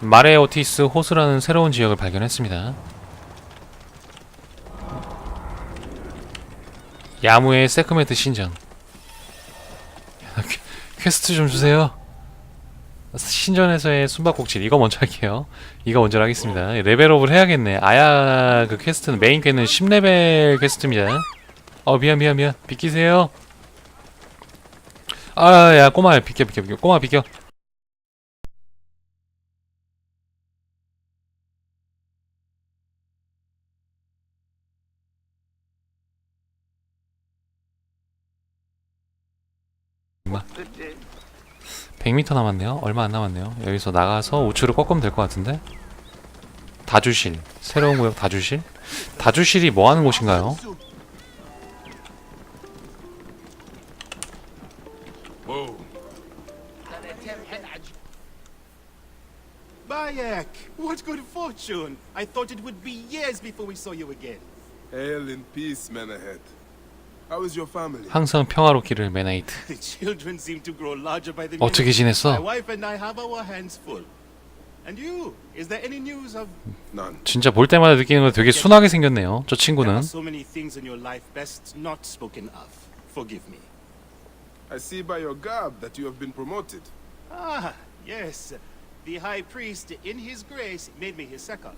마레 오티스 호수라는 새로운 지역을 발견했습니다. 야무의 세크메트 신전. 퀘스트 좀 주세요. 신전에서의 숨바꼭질 이거 먼저 할게요. 이거 먼저 하겠습니다. 레벨업을 해야겠네. 아야 그 퀘스트는 메인 퀘는 10레벨 퀘스트입니다. 어 미안 미안 미안 비키세요. 아야 꼬마 비켜 비켜 비켜 꼬마 비켜. 엄마. 100m 남았네요. 얼마 안 남았네요. 여기서 나가서 우측으로 꺾으면 될 것 같은데. 다주실. 새로운 구역 다주실. 다주실이 뭐 하는 곳인가요? Bayek, what good fortune! I thought it would be years before we saw you again. Hail in peace, Menahet. How is your family? 항상 평화롭기를 메나이트. The children seem to grow larger by the 어떻게 지냈어? wife and I have our hands full. And you? Is there any news of? None. 진짜 볼 때마다 느끼는 거 되게 순하게 생겼네요. 저 친구는. are so many things in your life best not spoken of. Forgive me. I see by your garb that you have been promoted. Ah, yes. The high priest, in his grace, made me his second.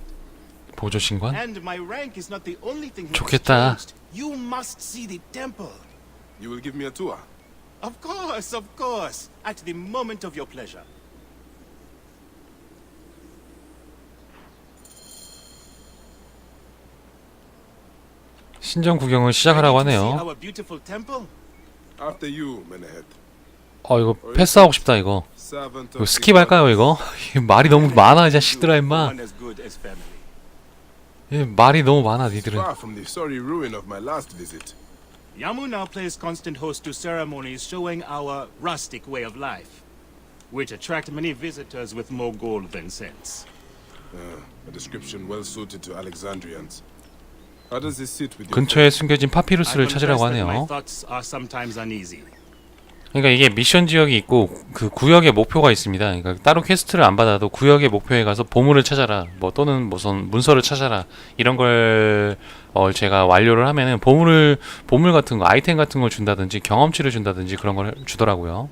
보조신관? And my rank is not the only thing he has 좋겠다. You must see the temple. You will give me a tour. Of course, of course. At the moment of your pleasure. 신전 구경을 시작하라고 하네요. our beautiful temple? After you, Menahet. 어 이거 패스하고 싶다 이거. Servant 이거 of 스킵 할까요 이거? 이 말이 너무 많아 이 자식들아 임마. One as good as family. 이 말이 너무 많아 니들은. Far from the sorry ruin of my last visit. Yamu now plays constant host to ceremonies showing our rustic way of life, which attract many visitors with more gold than sense. A description well suited to Alexandrians. How does this sit with you? 근처에 숨겨진 I 파피루스를 confess 찾으라고 that my 하네요. thoughts are sometimes uneasy. 그러니까 이게 미션 지역이 있고 그 구역의 목표가 있습니다. 그러니까 따로 퀘스트를 안 받아도 구역의 목표에 가서 보물을 찾아라, 뭐 또는 무슨 문서를 찾아라 이런 걸 어 제가 완료를 하면은 보물을 보물 같은 거, 아이템 같은 걸 준다든지 경험치를 준다든지 그런 걸 주더라고요.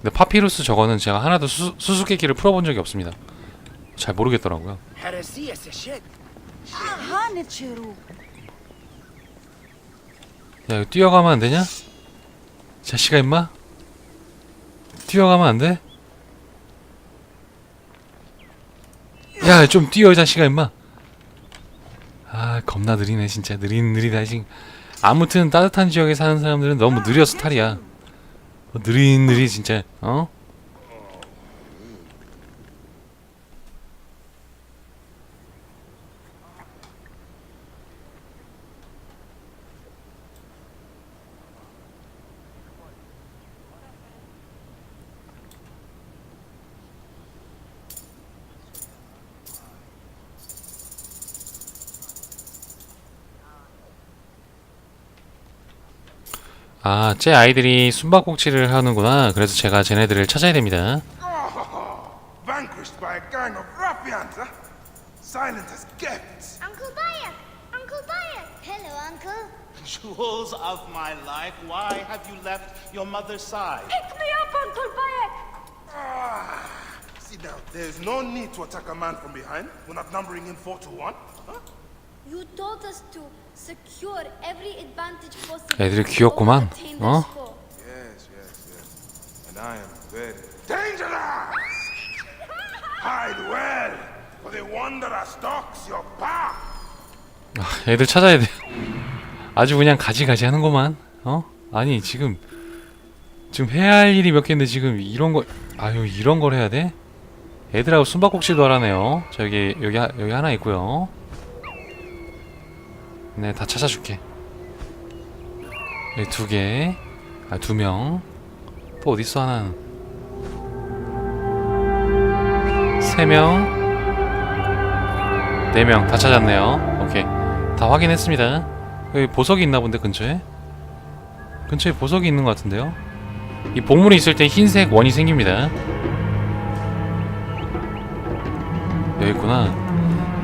근데 파피루스 저거는 제가 하나도 수, 수수께끼를 풀어본 적이 없습니다. 잘 모르겠더라고요. 아, 야, 이거 뛰어가면 안 되냐? 자식아 임마? 뛰어가면 안 돼? 야 좀 뛰어 이 자식아 임마. 아 겁나 느리네 진짜. 느린 느리다 지금. 아무튼 따뜻한 지역에 사는 사람들은 너무 느려서 탈이야. 어, 느린 느리 진짜. 어? 아, 제 아이들이 숨바꼭질을 하는구나. 그래서 제가 쟤네들을 찾아야 됩니다. Vanquished by a gang of ruffians, huh? Silent as gifts. Uncle Bayek! Uncle Bayek! Hello, Uncle. Jewels of my life, why have you left your mother's side? Pick me up, Uncle Bayek! Sit down. There's no need to attack a man from behind. We're not numbering him four to one. Huh? You told us to secure every advantage possible. 애들이 귀엽구만. 어? this foe. Yes, yes, yes. And I am very dangerous. Hide well, for the wanderer stalks your path. 아, 애들 찾아야 돼. 아주 그냥 가지가지 하는구만. 어? 아니 지금 지금 해야 할 일이 몇 개인데 지금 이런 거 아유 이런 걸 해야 돼? 애들하고 숨바꼭질도 하라네요. 저기 여기 하- 여기 하나 있고요. 네, 다 찾아줄게. 여기 두 개, 아 두 명. 또 어디 있어 하나는? 세 명, 네 명 다 찾았네요. 오케이, 다 확인했습니다. 여기 보석이 있나 본데 근처에? 근처에 보석이 있는 것 같은데요? 이 보물이 있을 때 흰색 원이 생깁니다. 여기 있구나.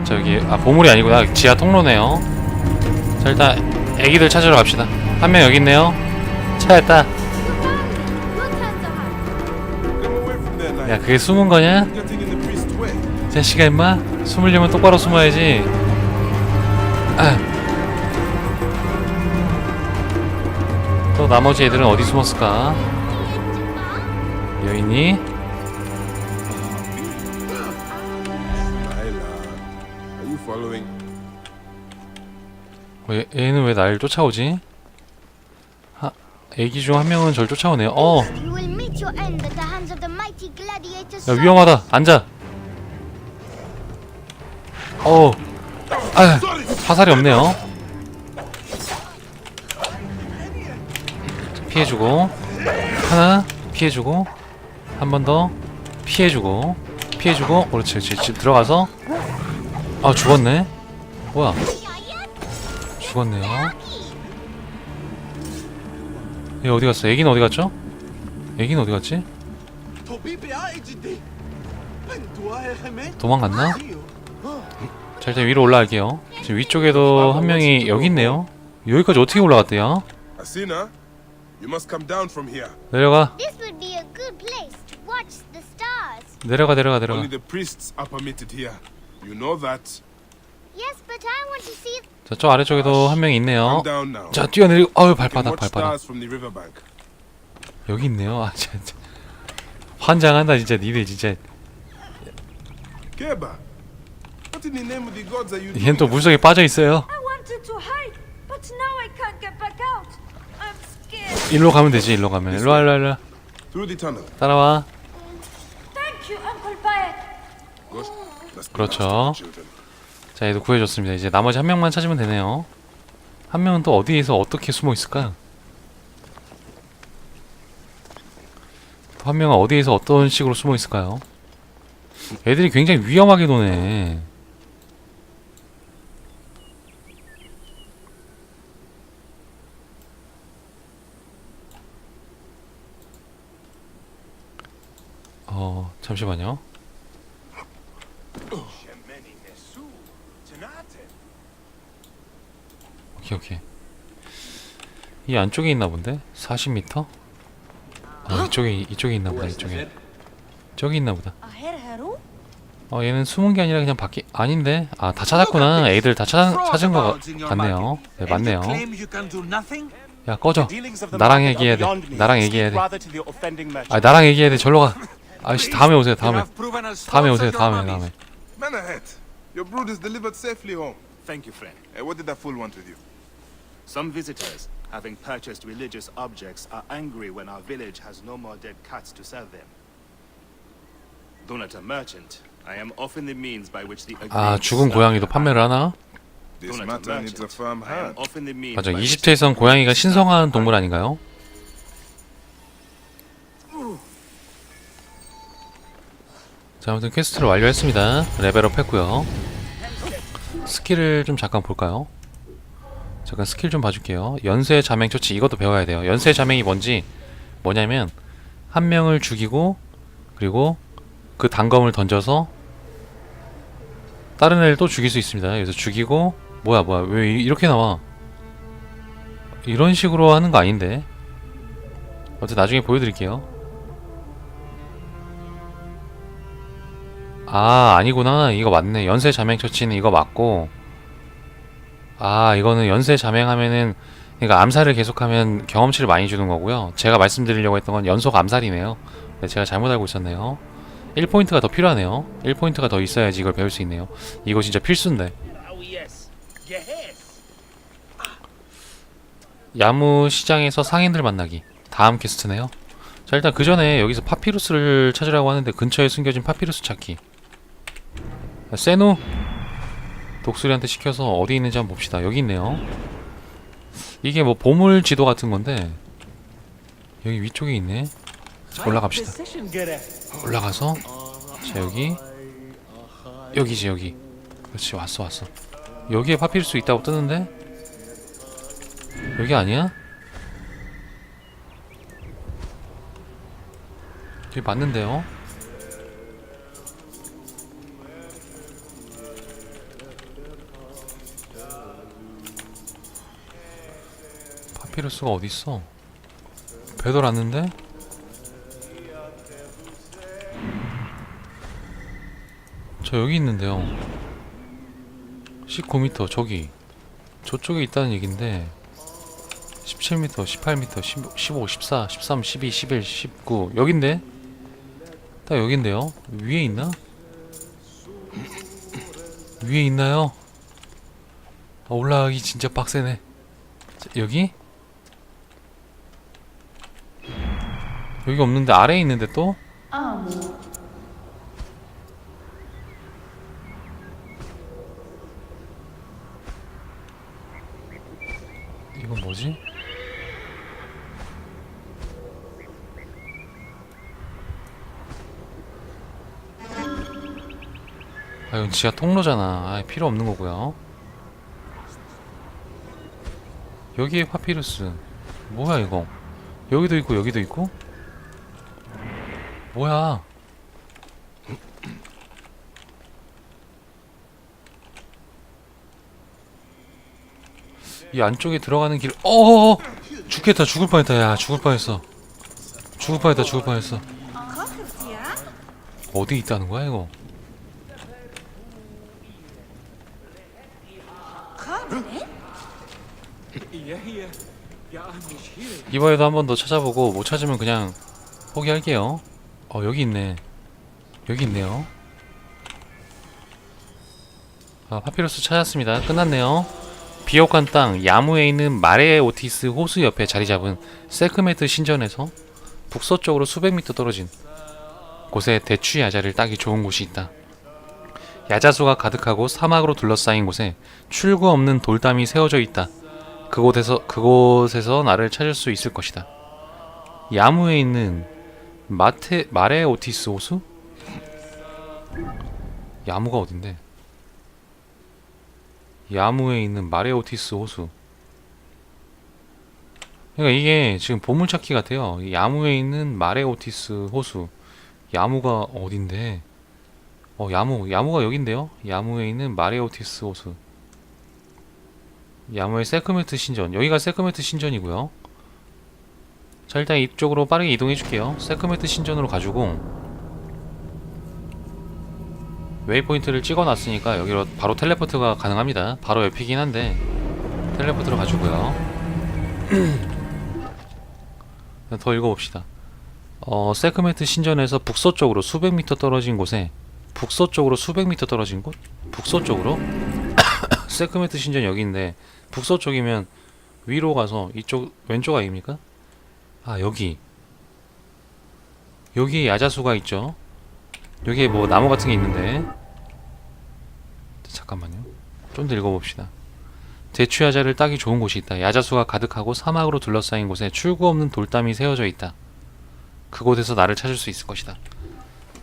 저기 아 보물이 아니구나. 지하 통로네요. 자 일단 애기들 찾으러 갑시다. 한 명 여기 있네요. 찾았다. 야 그게 숨은 거냐? 자식아 임마 숨으려면 똑바로 숨어야지. 아. 또 나머지 애들은 어디 숨었을까? 여인이? 어, 얘, 얘는 왜 날 쫓아오지? 하, 애기 중 한 명은 절 쫓아오네요. 어, 야 위험하다. 앉아. 어, 아, 화살이 없네요. 피해주고. 하나 피해주고. 한 번 더. 피해주고. 피해주고. 그렇지 그렇지 집 들어가서. 아 죽었네. 뭐야 죽었네요. 얘 어디 갔어? 애기는 어디 갔죠? 애기는 어디 갔지? 도망갔나? 자 일단 위로 올라갈게요. 지금 위쪽에도 한 명이 여기 있네요. 여기까지 어떻게 올라갔대요. 내려가. 내려가 내려가 내려가 자, 저 아래쪽에도 한 명이 있네요. 자, 뛰어내리고, can 발바닥, 발바닥. 여기 있네요. 아, 진짜. 환장한다, 진짜. 니네, 진짜. Keba, what in the name of the gods are you 얜 또? 물속에 빠져 있어요. 일로 가면 되지, 일로 가면. 일로 와, 일로 와, 일로 와. 따라와. 그렇죠. nice to the children. 자, 얘도 구해줬습니다. 이제 나머지 한 명만 찾으면 되네요. 한 명은 또 어디에서 어떻게 숨어 있을까? 또 한 명은 어디에서 어떤 식으로 숨어 있을까요? 애들이 굉장히 위험하게 노네. 어, 잠시만요. 오케이 오케이 이 안쪽에 있나 본데? 40m? 아 이쪽에 이쪽에 있나 보다 이쪽에. 저기 있나 보다. 어 얘는 숨은 게 아니라 그냥 밖에 아닌데? 아 다 찾았구나. 애들 다 찾, 찾은 거 같- 같네요. 네 맞네요. 야 꺼져. 나랑 얘기해야 돼. 나랑 얘기해야 돼아 나랑 얘기해야 돼. 절로 가. 아씨 다음에 오세요 다음에. 다음에 오세요 다음에 다음에. Your brood is delivered safely home. Thank you, friend. Eh, what did that fool want with you? Some visitors, having purchased religious objects, are angry when our village has no more dead cats to sell them. Though not a merchant, I am often the means by which the 아 죽은 고양이도. 판매를 하나? This matter needs a firm hand. 맞아 이집트에선 고양이가 신성한 동물 아닌가요? 자 아무튼 퀘스트를 완료했습니다 레벨업 했고요 스킬을 좀 잠깐 볼까요? 잠깐 스킬 좀 봐줄게요. 연쇄 자맹 처치 이것도 배워야 돼요. 연쇄 자맹이 뭔지 뭐냐면 한 명을 죽이고 그리고 그 단검을 던져서 다른 애를 또 죽일 수 있습니다. 그래서 죽이고 뭐야 뭐야 왜 이- 이렇게 나와? 이런 식으로 하는 거 아닌데. 어쨌든 나중에 보여드릴게요. 아 아니구나. 이거 맞네. 연쇄 자맹 처치는 이거 맞고 아 이거는 연쇄 자맹하면은 그러니까 암살을 계속하면 경험치를 많이 주는 거고요. 제가 말씀드리려고 했던 건 연속 암살이네요. 네, 제가 잘못 알고 있었네요. 1포인트가 더 필요하네요. 1포인트가 더 있어야지 이걸 배울 수 있네요. 이거 진짜 필수인데. 야무 시장에서 상인들 만나기. 다음 퀘스트네요. 자 일단 그 전에 여기서 파피루스를 찾으라고 하는데 근처에 숨겨진 파피루스 찾기. 야, 세노 독수리한테 시켜서 어디 있는지 한번 봅시다. 여기 있네요. 이게 뭐 보물 지도 같은 건데 여기 위쪽에 있네. 자, 올라갑시다. 올라가서 자 여기. 여기지 여기. 그렇지 왔어 왔어. 여기에 파피루스 있다고 뜨는데? 여기 아니야? 여기 맞는데요? 파피루스가 어디 있어? 배도 났는데? 저 여기 있는데요. 19m 저기 저쪽에 있다는 얘긴데 17m, 18m, 15, 15, 14, 13, 12, 11, 19 여긴데? 딱 여긴데요? 위에 있나? 위에 있나요? 아, 올라가기 진짜 빡세네. 자, 여기? 여기 없는데 아래에 있는데 또? 이건 뭐지? 아 이건 지하 통로잖아. 아 필요 없는 거고요. 여기에 파피루스. 뭐야 이거? 여기도 있고 여기도 있고? 뭐야? 이 안쪽에 들어가는 길. 어 죽겠다. 죽을 뻔했다. 야 죽을 뻔했어. 죽을 뻔했다. 죽을 뻔했어. 어디 있다는 거야 이거? 이번에도 한 번 더 찾아보고 못 찾으면 그냥 포기할게요. 어 여기 있네. 여기 있네요. 아 파피루스 찾았습니다. 끝났네요. 비옥한 땅 야무에 있는 마레 오티스 호수 옆에 자리 잡은 세크메트 신전에서 북서쪽으로 수백 미터 떨어진 곳에 대추 야자를 따기 좋은 곳이 있다. 야자수가 가득하고 사막으로 둘러싸인 곳에 출구 없는 돌담이 세워져 있다. 그곳에서 그곳에서 나를 찾을 수 있을 것이다. 야무에 있는 마테 마레 오티스 호수? 야무가 어딘데? 야무에 있는 마레 오티스 호수. 그러니까 이게 지금 보물찾기 같아요. 이 야무에 있는 마레 오티스 호수. 야무가 어딘데? 어 야무 야무가 여긴데요. 야무에 있는 마레 오티스 호수. 야무의 세크메트 신전 여기가 세크메트 신전이고요 자 일단 이쪽으로 빠르게 이동해 줄게요 세크메트 신전으로 가지고 웨이포인트를 찍어 놨으니까 여기로 바로 텔레포트가 가능합니다 바로 옆이긴 한데 텔레포트로 가지고요 더 읽어봅시다 어 세크메트 신전에서 북서쪽으로 수백 미터 떨어진 곳에 북서쪽으로 수백 미터 떨어진 곳? 북서쪽으로? 세크메트 신전 여기인데 북서쪽이면 위로 가서 이쪽 왼쪽 아닙니까? 아 여기. 여기에 야자수가 있죠? 여기에 뭐 나무 같은 게 있는데. 잠깐만요. 좀 더 읽어봅시다. 대추 야자를 따기 좋은 곳이 있다. 야자수가 가득하고 사막으로 둘러싸인 곳에 출구 없는 돌담이 세워져 있다. 그곳에서 나를 찾을 수 있을 것이다.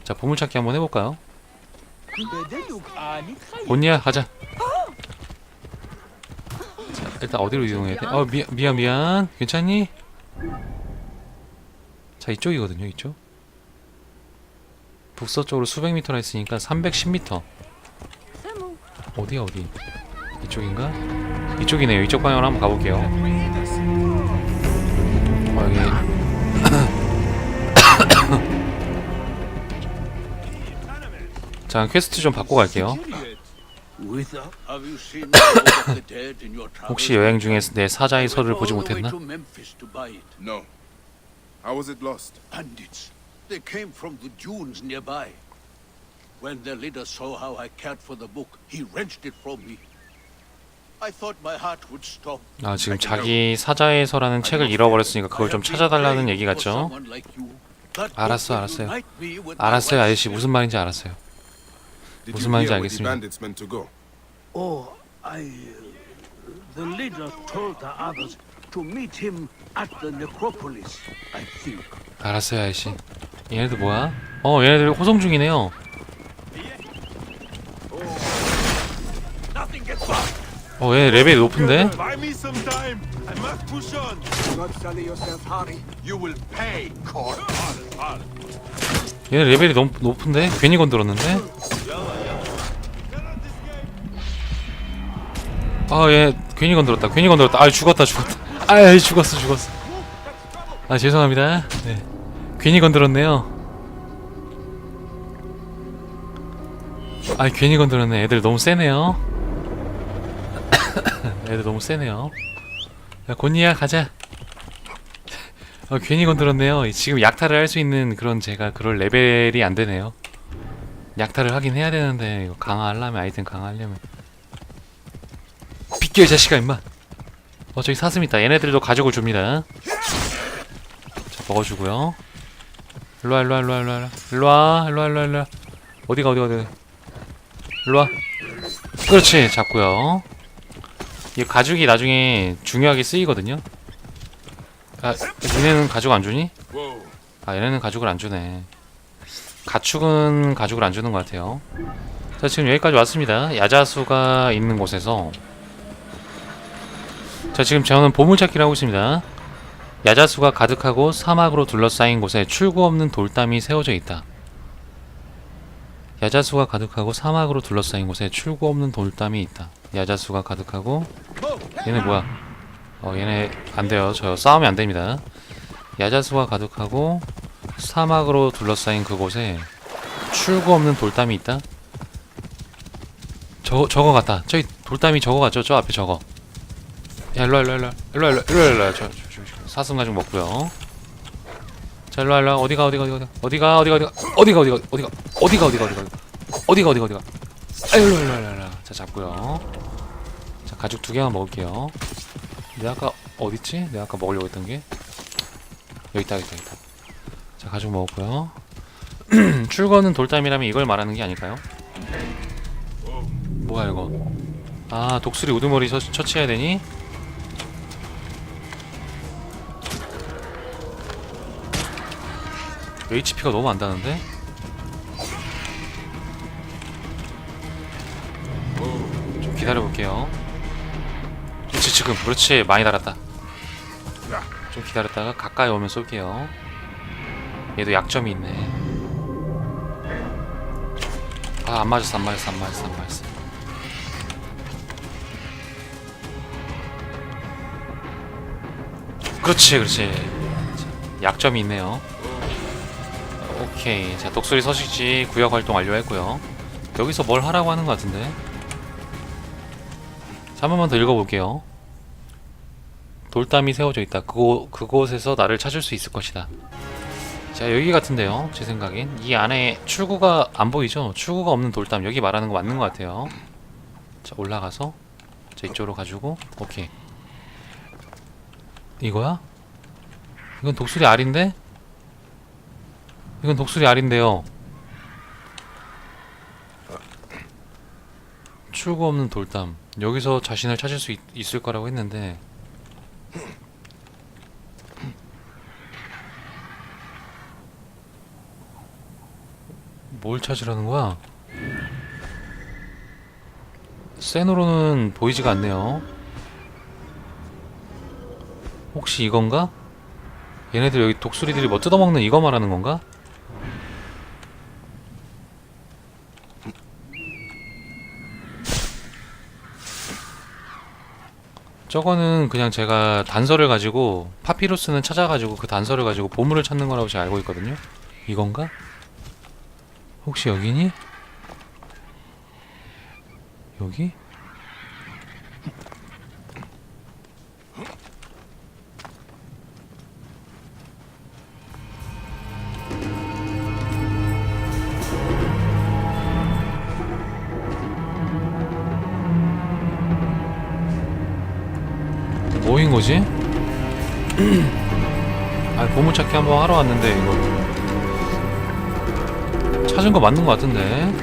자 보물찾기 한번 해볼까요? 온니야 가자. 자, 일단 어디로 이동해야 돼? 어 미, 미안 미안. 괜찮니? 자 이쪽이거든요 이쪽. 북서쪽으로 수백 미터나 있으니까 310미터. 어디야 어디? 이쪽인가? 이쪽이네요. 이쪽 방향으로 한번 가볼게요. 어 여기. 자 퀘스트 좀 바꿔 갈게요? 혹시 여행 중에 내 사자의 서를 보지 못했나? How was it lost? Bandits. They came from the dunes nearby. When their leader saw how I cared for the book, he wrenched it from me. I thought my heart would stop. 아 지금 자기 사자의 서라는 책을 잃어버렸으니까 그걸 좀 찾아달라는 얘기 같죠? 알았어, 알았어요. 알았어요 아저씨 무슨 말인지 알았어요 Did 무슨 you 말인지 hear where the 알겠습니다. bandits meant to go? Oh, I. The leader told the others to meet him at the necropolis, I think. 알았어요 아저씨 얘네들 뭐야? 어 얘네들 호송 중이네요 어 얘네 레벨이 높은데? Buy me some time. I must push on. Not sully yourself, Harry. You will pay, Court. 얘네 레벨이 너무 높은데? 괜히 건들었는데? 아 얘 괜히 건들었다 괜히 건들었다 아 죽었다 죽었다 아이 죽었어 죽었어. 아 죄송합니다. 네. 괜히 건드렸네요. 아 괜히 건드렸네. 애들 너무 세네요. 애들 너무 세네요. 야 곤니야 가자. 아 괜히 건드렸네요. 지금 약탈을 할 수 있는 그런 제가 그럴 레벨이 안 되네요. 약탈을 하긴 해야 되는데 이거 강화하려면 아이템 강화하려면. 비켜 이 자식아 임마 어 저기 사슴 있다. 얘네들도 가족을 줍니다. 자 먹어주고요. 일로와 일로와 일로와 일로와. 일로와 일로와 일로와 일로와. 어디가 어디가 어디가? 일로와. 그렇지 잡고요. 이 가죽이 나중에 중요하게 쓰이거든요. 아 얘네는 가죽 안 주니? 아 얘네는 가죽을 안 주네. 가축은 가죽을 안 주는 것 같아요. 자 지금 여기까지 왔습니다. 야자수가 있는 곳에서 자 지금 저는 보물찾기를 하고 있습니다. 야자수가 가득하고 사막으로 둘러싸인 곳에 출구 없는 돌담이 세워져 있다. 야자수가 가득하고 사막으로 둘러싸인 곳에 출구 없는 돌담이 있다. 야자수가 가득하고 얘네 뭐야? 어 얘네 안 돼요. 저 싸우면 안 됩니다. 야자수가 가득하고 사막으로 둘러싸인 그곳에 출구 없는 돌담이 있다. 저 저거 같다. 저기 돌담이 저거 같죠? 저 앞에 저거 야 일로와 일로와 일로와 일로와 일로와 일로와 일로와 저, 저, 저, 저 사슴 가죽 먹고요 자 일로와 일로와 어디가 어디가 어디가 어디가 어디가 어디가 어디가 어디가 어디가 어디가 어디가 어디가 어디가 어디가 어디가 아 일로와 일로와 일로와 자 잡고요 자 가죽 두 개만 먹을게요 내가 아까 어딨지? 내가 아까 먹으려고 했던 게 여기 있다 여기 있다 여기 있다 자 가죽 먹었고요 출거는 돌담이라면 이걸 말하는 게 아닐까요? 뭐야 이거 아 독수리 우두머리 처, 처치해야 되니? HP가 너무 안 다는데? 좀 기다려볼게요. 그렇지 지금 그렇지 많이 달았다. 좀 기다렸다가 가까이 오면 쏠게요. 얘도 약점이 있네. 아 안 맞았어 안 맞았어 안 맞았어 안 맞았어. 그렇지 그렇지. 자, 약점이 있네요 오케이. 자 독수리 서식지 구역 활동 완료했고요. 여기서 뭘 하라고 하는 것 같은데? 자, 한 번만 더 읽어볼게요. 돌담이 세워져 있다. 그곳, 그곳에서 나를 찾을 수 있을 것이다. 자 여기 같은데요. 제 생각엔. 이 안에 출구가 안 보이죠? 출구가 없는 돌담. 여기 말하는 거 맞는 것 같아요. 자 올라가서 자 이쪽으로 가지고. 오케이. 이거야? 이건 독수리 알인데? 이건 독수리 알인데요 출구 없는 돌담 여기서 자신을 찾을 수 있, 있을 거라고 했는데 뭘 찾으라는 거야? 센으로는 보이지가 않네요. 혹시 이건가? 얘네들 여기 독수리들이 뭐 뜯어먹는 이거 말하는 건가? 저거는 그냥 제가 단서를 가지고 파피루스는 찾아가지고 그 단서를 가지고 보물을 찾는 거라고 제가 알고 있거든요. 이건가? 혹시 여기니? 여기? 뭐인 거지? 아 보물찾기 한번 하러 왔는데 이거 찾은 거 맞는 거 같은데